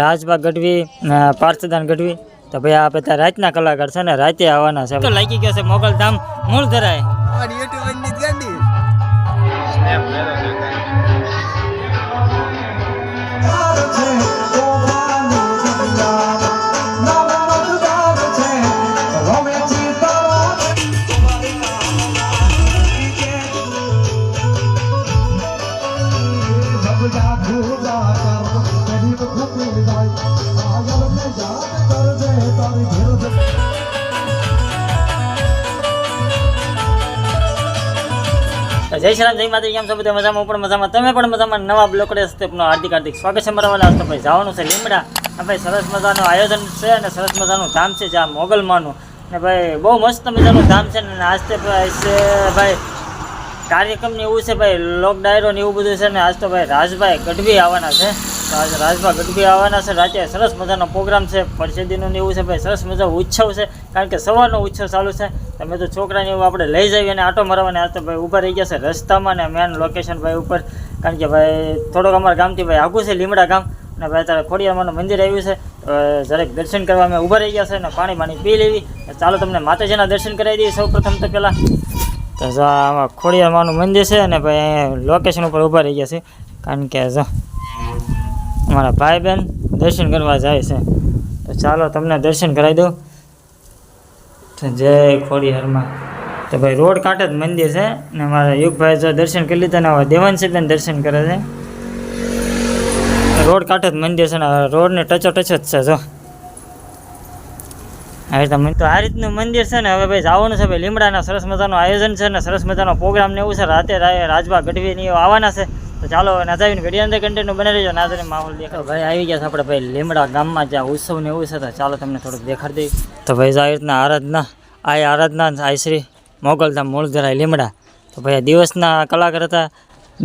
રાજબા ગઢવી પાર્થદાન ગઢવી. તો ભાઈ આપણે ત્યાં રાતના કલાકાર છે ને રાતે આવવાના છે. તો લાગી ગયો છે મોગલધામ મૂળ ધરાય. ગાડી જય શ્રી જય માતા કેમ છો બધા? મજામાં? પણ મજામાં. તમે પણ મજામાં? નવા બ્લોકડે સ્ટેપનો હાર્દિક હાર્દિક સ્વાગત છે મારા વાલા. ભાઈ જવાનું છે લીમડા. ભાઈ સરસ મજાનું આયોજન છે અને સરસ મજાનું ધામ છે જ્યાં મોગલમાનું ને ભાઈ બહુ મસ્ત મજાનું ધામ છે ને આજ તે ભાઈ છે ભાઈ કાર્યક્રમ એવું છે ભાઈ લોક ડાયરો ને એવું બધું છે ને આજ તો ભાઈ રાજભાઈ ગઢવી આવવાના છે. આજે રાજભાઈ ગઢવી આવવાના છે. રાતે સરસ મજાનો પ્રોગ્રામ છે. પરસેદીનું એવું છે. ભાઈ, સરસ મજાનો ઉત્સવ છે. કારણ કે સવારનો ઉત્સવ ચાલુ છે. તમે તો છોકરાને એવું આપણે લઈ જઈએ અને આટો મારવાને. આ તો ભાઈ ઊભા રહી ગયા છે રસ્તામાં ને મેન લોકેશન ભાઈ ઉપર. કારણ કે ભાઈ, થોડોક અમારા ગામથી ભાઈ આઘું છે, લીમડા ગામ. અને ભાઈ, અત્યારે ખોડિયારમાંનું મંદિર આવ્યું છે. જરાક દર્શન કરવા અમે ઊભા રહી ગયા છે અને પાણી પાણી પી લેવી. ચાલો તમને માતાજીના દર્શન કરાવી દઈએ સૌ પ્રથમ તો પહેલાં. તો આમાં ખોડિયારમાંનું મંદિર છે અને ભાઈ લોકેશન ઉપર ઊભા રહી ગયા છે. કારણ કે જો અમારા ભાઈ બહેન દર્શન કરવા જાય છે. તો ચાલો તમને દર્શન કરાવી દઉં. જય ખોડિયારમાં તો ભાઈ રોડ કાંઠે જ મંદિર છે ને મારા યુગભાઈ જો દર્શન કરી લીધા ને હવે દેવાંશીબેન દર્શન કરે છે. રોડ કાંઠે જ મંદિર છે ને રોડને ટચો ટચ જ છે જો. આ રીતે તો આ રીતનું મંદિર છે ને હવે ભાઈ જવાનું છે ભાઈ લીમડાના સરસ મજાનું આયોજન છે ને સરસ મજાનો પ્રોગ્રામ ને એવું છે. રાતે રાજભા ગઢવીની આવવાના છે. તો ચાલો નાજાવીને ઘડી અંદર કન્ટેન્ટ બનાવી રહેજો નાજાને માહોલ દેખાય. ભાઈ આવી ગયા છે આપણે ભાઈ લીમડા ગામમાં, જ્યાં ઉત્સવ ને એવું છે, તો ચાલો તમને થોડુંક દેખાડી દઈએ. તો ભાઈ જો રીતના આરાધના આ આરાધના આ શ્રી મોગલધામ મૂળધરાય લીમડા. તો ભાઈ દિવસના કલાકાર હતા,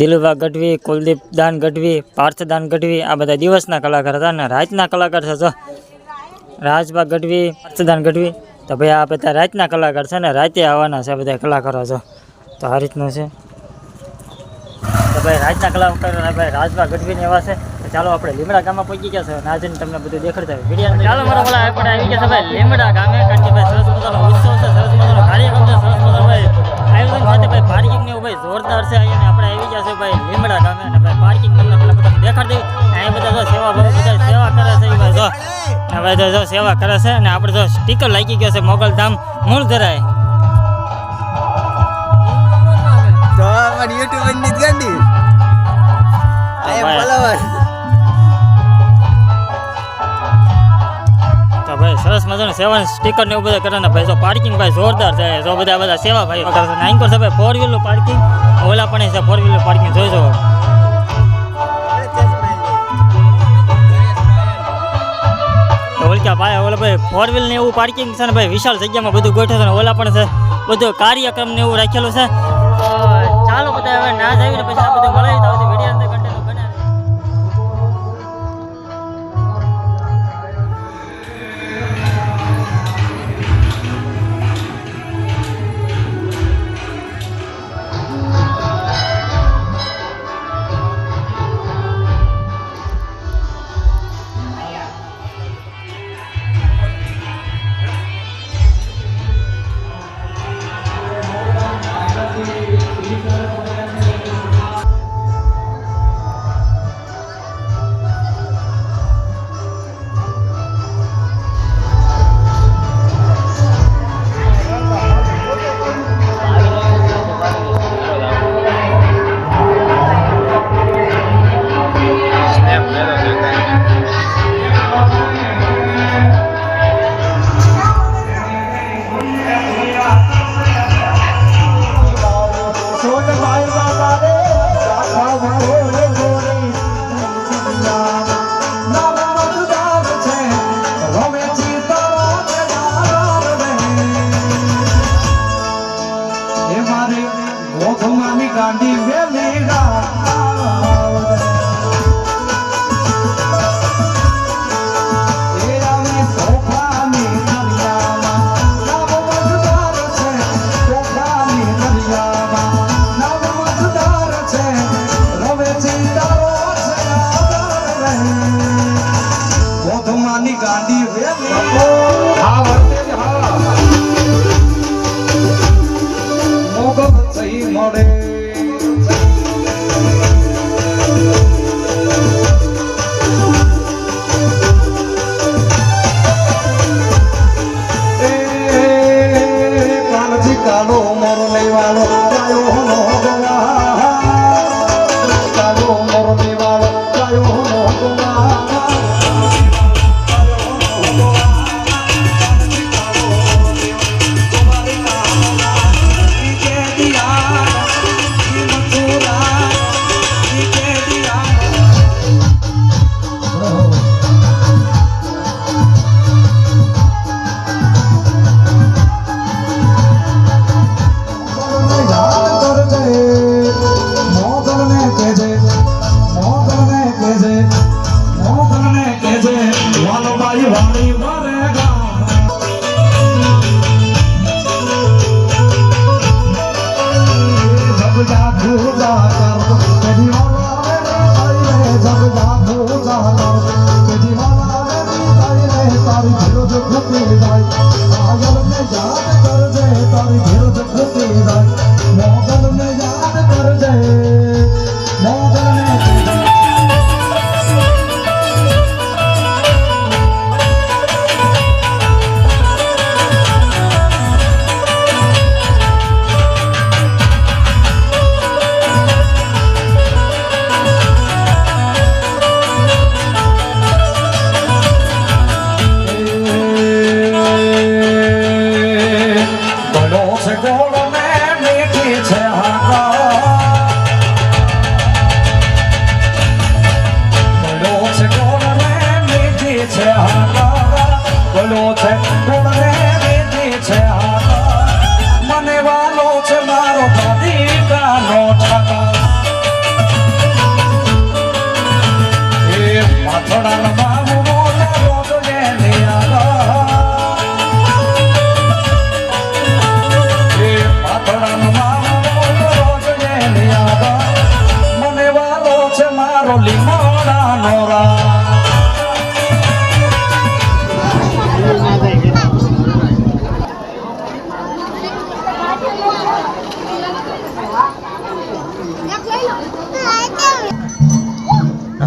દિલુભા ગઢવી, કુલદીપ દાન ગઢવી પાર્થદાન ગઢવી, આ બધા દિવસના કલાકાર હતા અને રાતના કલાકાર છે જો. રાજભા ગઢવી પાર્થદાન ગઢવી. તો ભાઈ આ બધા રાતના કલાકાર છે ને રાતે આવવાના છે બધા કલાકારો છો તો આ રીતનું છે. ભાઈ રાજના કલાકાર ભાઈ રાજભા ગઢવી ને એવા છે. ચાલો આપણે લીમડા ગામમાં પહોંચી ગયા છે નાજન તમને બધું દેખાડતા હોય વીડિયો ચાલો મારા બોલા આપણે આવી ગયા છે ભાઈ. લીમડા ગામે કારણ કે ભાઈ સરસ મજાનો ઉત્સવ છે સરસ મજાનો કાર્યક્રમ છે સરસ મજાનો ભાઈ આયોજન સાથે ભાઈ પાર્કિંગ ને ભાઈ જોરદાર છે. અહીંયા આપણે આવી ગયા છે ભાઈ લીમડા ગામે અને ભાઈ પાર્કિંગ તમને પેલા બધા દેખાડી દઉં. અહીંયા બધા જો સેવા ભાઈ બધા સેવા કરે છે ભાઈ જો. હવે તો જો સેવા કરે છે અને આપણે જો સ્ટીકર લાગી ગયો છે મોગલ ધામ મૂળ ધરાય તો અમારી યુટ્યુબની ગાડી તો ભાઈ સરસ મજાનું સેવન સ્ટીકર ને એવું બધા કરે ને ભાઈ જો પાર્કિંગ ભાઈ જોરદાર છે. જો બધા બધા સેવા ભાઈ કરે છે. નાઈન છે ભાઈ ફોર વ્હીલર પાર્કિંગ ઓલા પણ છે ફોર વ્હીલર પાર્કિંગ જોઈ જો ઓલક્યા ભાઈ ઓલા ભાઈ ફોર વ્હીલ ને એવું પાર્કિંગ છે ને ભાઈ વિશાળ જગ્યામાં બધું ગોઠવે છે ને ઓલા પણ છે. બધું કાર્યક્રમ ને એવું રાખેલું છે. ચાલો બધા હવે ના જ આવીને પછી આ બધું મળે.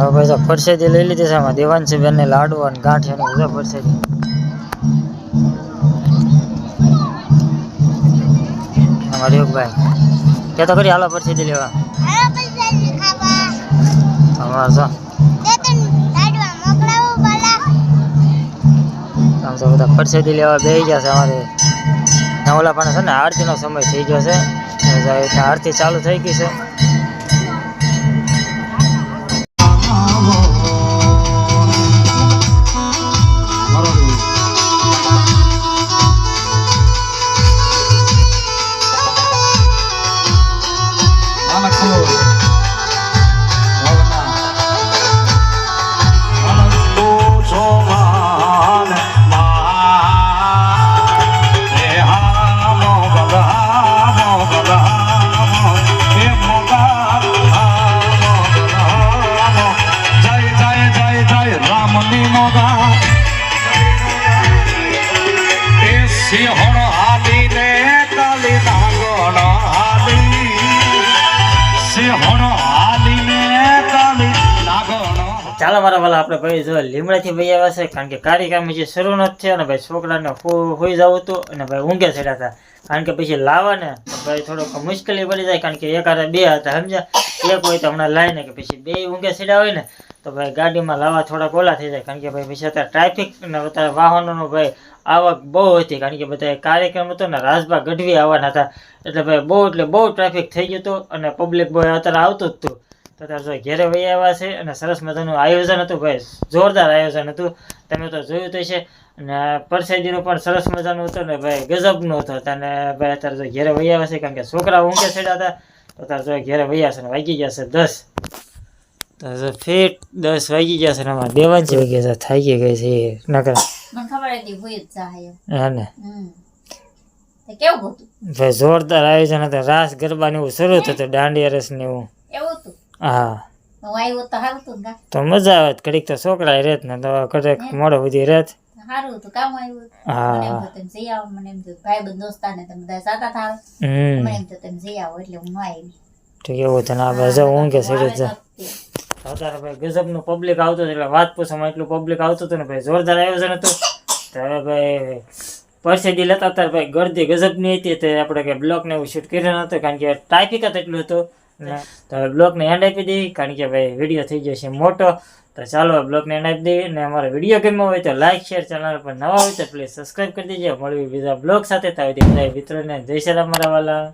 હવે ભાઈ તો ફરસેદી લઈ લીધી છે. આમાં દેવાંશી બેનને લાડુ અને ગાંઠિયા ને બધા ફરસેદી અમારે યોગભાઈ કે તો કરી હાલો ફરસેદી લેવા. અમારે તો આમ તો બધા ફરસેદી લેવા બેસી ગયા છે અમારે. ઓલા પણ છે ને આરતીનો સમય થઈ ગયો છે. આરતી ચાલુ થઈ ગઈ છે. ચાલો મારા વાલા આપણે ભાઈ જો લીમડાથી ભાઈ આવ્યા છે, કારણ કે કાર્યક્રમ જે શરૂ નથી છે અને ભાઈ છોકરાને હોઈ જવું હતું અને ભાઈ ઊંઘે ચડ્યા હતા. કારણ કે પછી લાવવા ને ભાઈ થોડોક મુશ્કેલી પડી જાય, કારણ કે એક હારે બે હતા, સમજ્યા? એક હોય તો હમણાં લાઈને કે પછી બે ઊંઘે ચડ્યા હોય ને, તો ભાઈ ગાડીમાં લાવવા થોડાક ઓલા થઈ જાય. કારણ કે ભાઈ પછી અત્યારે ટ્રાફિક અને અત્યારે વાહનોનો ભાઈ આવક બહુ હતી, કારણ કે બધા કાર્યક્રમ હતો ને રાજભા ગઢવી આવવાના હતા. એટલે ભાઈ બહુ, એટલે બહુ ટ્રાફિક થઈ ગયું હતું અને પબ્લિક ભાઈ અત્યારે આવતું જ હતું. તો તાર જો ઘેરે વહી આવ્યા છે અને સરસ મજાનું આયોજન હતું ભાઈ. જોરદાર આયોજન હતું. તમે તો જોયું તો છે અને પરસેદીનું પણ સરસ મજાનું હતું ને ભાઈ ગજબનું હતું. અને ભાઈ અત્યારે જો ઘેરે વહી આવ્યા છે કારણ કે છોકરા ઊંઘે છેડ્યા હતા. તો અત્યારે જો ઘેરે વહ્યા છે ને વાગી ગયા છે દસ. તો ફેટ દસ વાગી ગયા છે ને દેવાન દેવાંશી. વાગી ગયા છે થાકી ગઈ છે એ નકર. હા ને. કેવું હતું? ભાઈ જોરદાર આયોજન હતું. રાસ ગરબા ને એવું શરૂ થતું દાંડિયા રસ ને એવું. હા. હું આવ્યો તો સારું ને તો મજા આવે કડીક તો છોકરા રહેત ને તો કડેક મોડો સુધી રેત. સારું હતું કામ આવ્યું? હા. મને એમ થયું તમે જઈ આવો મને એમ ભાઈ બંધ દોસ્તાને તમે બધા સાતા થાવ. મને એમ થયું તમે જઈ આવો એટલે હું ન આવી. તો કેવું તને આ જો. છે અત્યારે ભાઈ ગજબનું પબ્લિક આવતું એટલે વાત પૂછવામાં એટલું પબ્લિક આવતું હતું ને ભાઈ જોરદાર આયોજન હતું તો. હવે ભાઈ પરસેદી લેતા અત્યારે ભાઈ ગરદી ગજબની હતી તે આપણે કંઈ બ્લોક ને એવું શૂટ કર્યું નહોતું કારણ કે ટ્રાફિક જ એટલું હતું. તો હવે બ્લોકને એન્ડ આપી દઈએ કારણ કે ભાઈ વીડિયો થઈ જશે મોટો. તો ચાલો બ્લોગને એન્ડ આપી દઈએ અને અમારો વીડિયો ગમ્યો હોય તો લાઈક શેર ચેનલ પર નવા હોય તો પ્લીઝ સબસ્ક્રાઈબ કરી દેજો. મળવી બીજા બ્લોગ સાથે. તો બધા મિત્રોને જય સલામ મારા વાલા.